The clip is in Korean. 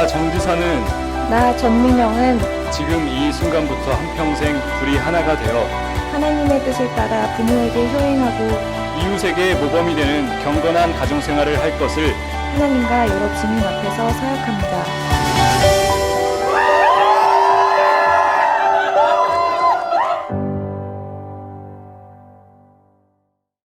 나 정지사는 나 전민영은 지금 이 순간부터 한평생 둘이 하나가 되어 하나님의 뜻을 따라 부모에게 효행하고 이웃에게 모범이 되는 경건한 가정생활을 할 것을 하나님과 여러 증인 앞에서 사역합니다.